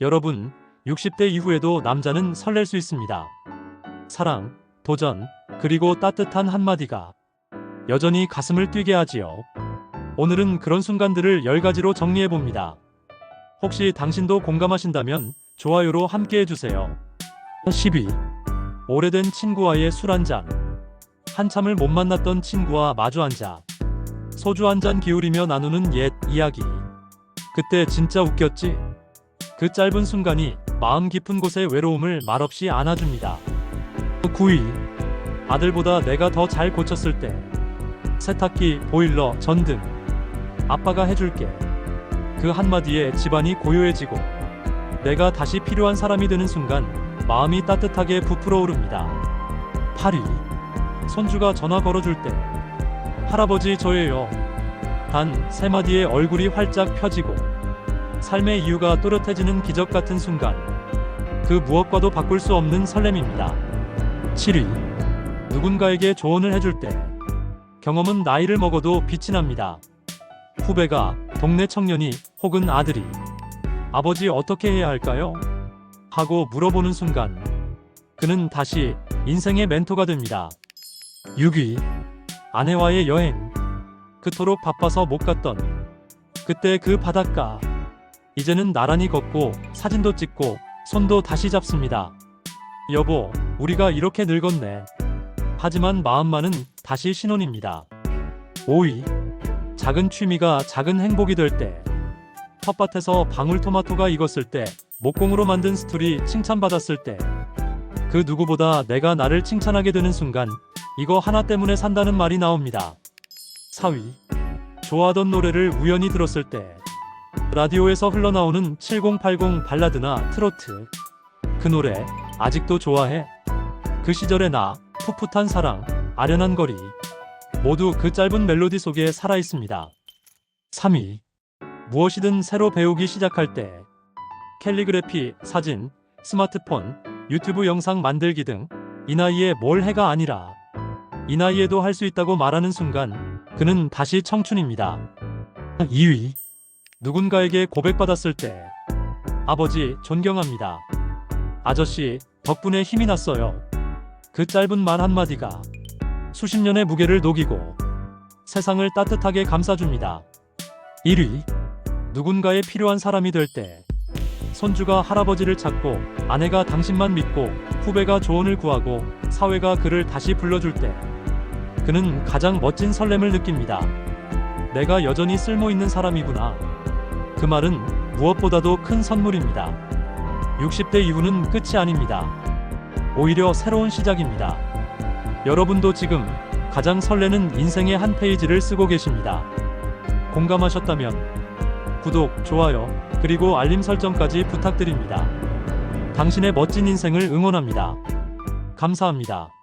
여러분, 60대 이후에도 남자는 설렐 수 있습니다. 사랑, 도전, 그리고 따뜻한 한마디가 여전히 가슴을 뛰게 하지요. 오늘은 그런 순간들을 10가지로 정리해 봅니다. 혹시 당신도 공감하신다면 좋아요로 함께 해주세요. 10위. 오래된 친구와의 술 한잔. 한참을 못 만났던 친구와 마주 앉아. 소주 한 잔 기울이며 나누는 옛 이야기. 그때 진짜 웃겼지? 그 짧은 순간이 마음 깊은 곳의 외로움을 말없이 안아줍니다. 9위. 아들보다 내가 더 잘 고쳤을 때. 세탁기, 보일러, 전등. 아빠가 해줄게. 그 한마디에 집안이 고요해지고 내가 다시 필요한 사람이 되는 순간 마음이 따뜻하게 부풀어 오릅니다. 8위. 손주가 전화 걸어줄 때 할아버지 저예요. 단 세 마디에 얼굴이 활짝 펴지고 삶의 이유가 또렷해지는 기적 같은 순간 그 무엇과도 바꿀 수 없는 설렘입니다. 7위. 누군가에게 조언을 해줄 때 경험은 나이를 먹어도 빛이 납니다. 후배가 동네 청년이 혹은 아들이 아버지 어떻게 해야 할까요? 하고 물어보는 순간 그는 다시 인생의 멘토가 됩니다. 6위 아내와의 여행 그토록 바빠서 못 갔던 그때 그 바닷가 이제는 나란히 걷고 사진도 찍고 손도 다시 잡습니다. 여보 우리가 이렇게 늙었네. 하지만 마음만은 다시 신혼입니다. 5위 작은 취미가 작은 행복이 될 때, 텃밭에서 방울토마토가 익었을 때, 목공으로 만든 스툴이 칭찬받았을 때, 그 누구보다 내가 나를 칭찬하게 되는 순간, 이거 하나 때문에 산다는 말이 나옵니다. 4위. 좋아하던 노래를 우연히 들었을 때, 라디오에서 흘러나오는 7080 발라드나 트로트. 그 노래, 아직도 좋아해? 그 시절의 나, 풋풋한 사랑, 아련한 거리. 모두 그 짧은 멜로디 속에 살아 있습니다. 3위. 무엇이든 새로 배우기 시작할 때 캘리그래피, 사진, 스마트폰, 유튜브 영상 만들기 등 이 나이에 뭘 해가 아니라 이 나이에도 할 수 있다고 말하는 순간 그는 다시 청춘입니다. 2위. 누군가에게 고백받았을 때 아버지 존경합니다. 아저씨 덕분에 힘이 났어요. 그 짧은 말 한마디가 수십 년의 무게를 녹이고 세상을 따뜻하게 감싸줍니다. 1위. 누군가의 필요한 사람이 될 때 손주가 할아버지를 찾고 아내가 당신만 믿고 후배가 조언을 구하고 사회가 그를 다시 불러줄 때 그는 가장 멋진 설렘을 느낍니다. 내가 여전히 쓸모 있는 사람이구나. 그 말은 무엇보다도 큰 선물입니다. 60대 이후는 끝이 아닙니다. 오히려 새로운 시작입니다. 여러분도 지금 가장 설레는 인생의 한 페이지를 쓰고 계십니다. 공감하셨다면 구독, 좋아요, 그리고 알림 설정까지 부탁드립니다. 당신의 멋진 인생을 응원합니다. 감사합니다.